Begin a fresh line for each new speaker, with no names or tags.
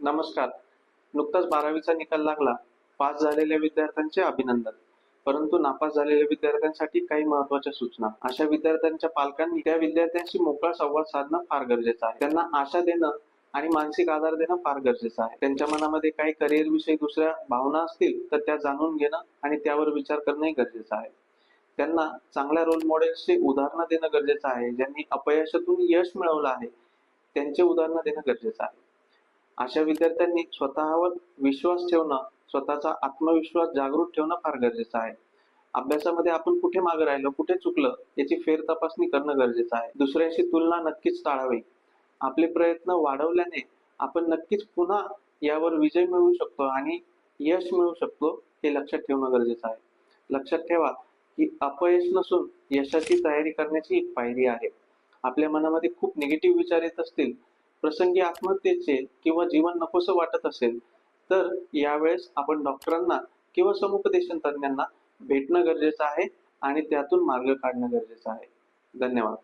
नमस्कार. नुकताच बारावीचा निकाल लागला. पास झालेल्या विद्यार्थ्यांचे अभिनंदन. परंतु नापास झालेल्या विद्यार्थ्यांसाठी काही महत्त्वाच्या सूचना. अशा विद्यार्थ्यांच्या पालकांनी त्या विद्यार्थ्यांशी मोकळा संवाद साधणं फार गरजेचं आहे. त्यांना आशा देणं आणि मानसिक आधार देणं फार गरजेचं आहे. त्यांच्या मनामध्ये काही करिअर विषयी दुसऱ्या भावना असतील तर त्या जाणून घेणं आणि त्यावर विचार करणंही गरजेचं आहे. त्यांना चांगल्या रोल मॉडेल्सचे उदाहरणं देणं गरजेचं आहे. ज्यांनी अपयशातून यश मिळवलं आहे त्यांचे उदाहरणं देणं गरजेचं आहे. अशा विद्यार्थ्यांनी स्वतःवर विश्वास ठेवणं स्वतःचा आत्मविश्वास जागृत ठेवणं फार गरजेचं आहे. अभ्यासामध्ये आपण कुठे मागे राहिलो कुठे चुकलं याची फेर तपासणी करणं गरजेचं आहे. दुसऱ्याशी तुलना नक्कीच टाळावी. आपले प्रयत्न वाढवल्याने आपण नक्कीच पुन्हा यावर विजय मिळवू शकतो आणि यश मिळवू शकतो हे लक्षात ठेवणं गरजेचं आहे. लक्षात ठेवा की अपयश नसून यशाची तयारी करण्याची एक पायरी आहे. आपल्या मनामध्ये खूप निगेटिव्ह विचार येत असतील प्रसंगी आत्महत्येचे किंवा जीवन नकोसं वाटत असेल तर यावेळेस आपण डॉक्टरांना किंवा समुपदेशन तज्ञांना भेटणं गरजेचं आहे आणि त्यातून मार्ग काढणं गरजेचं आहे. धन्यवाद.